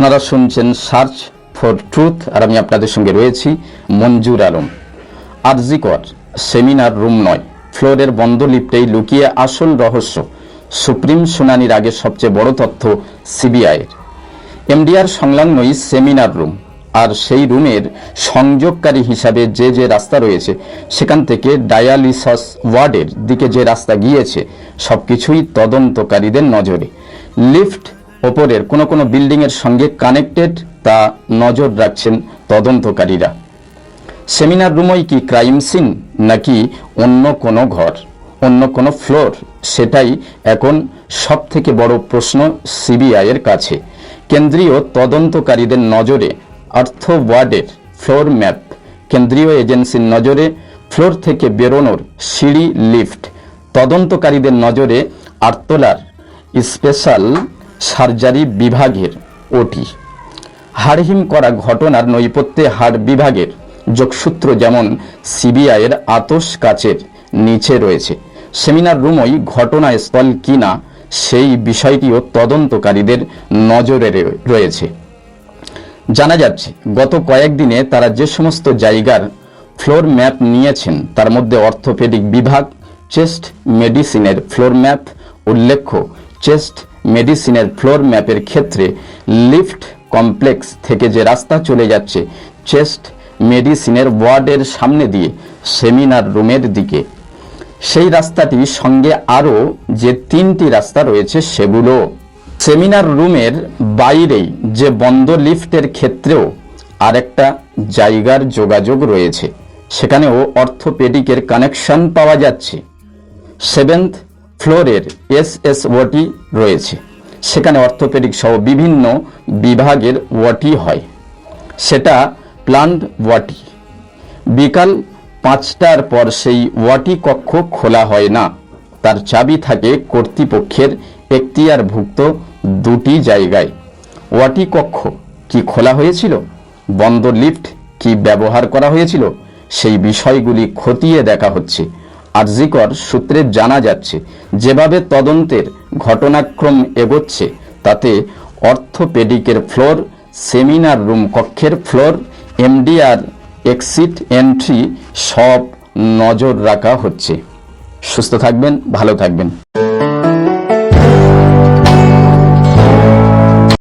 আপনারা শুনছেন search for truth আর আমি আপনাদের সঙ্গে রয়েছি মঞ্জুর আলম। আরজিকর, সেমিনার রুম নয়, ফ্লোরের বন্ধ লিফটেই লুকিয়ে আসল রহস্য, সুপ্রিম শুনানির আগে সবচেয়ে বড় তথ্য সিবিআইয়ের। এমডিআর সংলগ্নই সেমিনার রুম, আর সেই রুমের সংযোগকারী হিসাবে যে যে রাস্তা রয়েছে, সেখান থেকে ডায়ালিসাস ওয়ার্ডের দিকে যে রাস্তা গিয়েছে, সবকিছুই তদন্তকারীদের নজরে। লিফট ওপরের কোনো কোনো বিল্ডিংয়ের সঙ্গে কানেক্টেড তা নজর রাখছেন তদন্তকারীরা। সেমিনার রুমই কি ক্রাইম সিন নাকি অন্য কোনো ঘর, অন্য কোনো ফ্লোর? সেটাই এখন সব থেকে বড় প্রশ্ন সিবিআইয়ের কাছে। কেন্দ্রীয় তদন্তকারীদের নজরে অর্থ ওয়ার্ডের ফ্লোর ম্যাপ, কেন্দ্রীয় এজেন্সির নজরে ফ্লোর থেকে বেরোনোর সিঁড়ি লিফট, তদন্তকারীদের নজরে আটতলার স্পেশাল সার্জারি বিভাগের ওটি। হাড়হিম করা ঘটনার নৈপথ্যে হাড় বিভাগের যোগসূত্র যেমন সিবিআইয়ের আতস কাচের নিচে রয়েছে। সেমিনার রুমই ঘটনাস্থল কিনা সেই বিষয়টিও তদন্তকারীদের নজরে রয়েছে। জানা যাচ্ছে, গত কয়েকদিনে তারা যে সমস্ত জায়গার ফ্লোর ম্যাপ নিয়েছেন, তার মধ্যে অর্থোপেডিক বিভাগ, চেস্ট মেডিসিনের ফ্লোর ম্যাপ, উল্লেখ্য, চেস্ট মেডিসিনের ফ্লোর ম্যাপের ক্ষেত্রে লিফট কমপ্লেক্স থেকে যে রাস্তা চলে যাচ্ছে, চেস্ট মেডিসিনের ওয়ার্ডের সামনে দিয়ে সেমিনার রুমের দিকে। সেই রাস্তাটির সঙ্গে আরও যে তিনটি রাস্তা রয়েছে সেগুলো। সেমিনার রুমের বাইরেই যে বন্ধ লিফটের ক্ষেত্রেও আরেকটা জায়গার যোগাযোগ রয়েছে। সেখানেও অর্থোপেডিকের কানেকশন পাওয়া যাচ্ছে। সেভেন্থ ফ্লোরের এস এস ওটি রয়েছে। সেখানে অর্থোপেডিক সহ বিভিন্ন বিভাগের ওয়াটি হয়। সেটা প্লান্ট ওয়াটি বিকাল পাঁচটার পর সেই ওয়াটি কক্ষ খোলা হয় না। তার চাবি থাকে কর্তৃপক্ষের এখতিয়ারভুক্ত দুটি জায়গায়। ওয়াটি কক্ষ কি খোলা হয়েছিল? বন্ধ লিফট কি ব্যবহার করা হয়েছিল? সেই বিষয়গুলি খতিয়ে দেখা হচ্ছে। আরজিকর সূত্রে জানা যাচ্ছে, যেভাবে তদন্তের ঘটনাক্রম এগোচ্ছে, তাতে অর্থোপেডিকের ফ্লোর, সেমিনার রুম কক্ষের ফ্লোর, এমডিআর এক্সিট এন্ট্রি সব নজর রাখা হচ্ছে। সুস্থ থাকবেন, ভালো থাকবেন।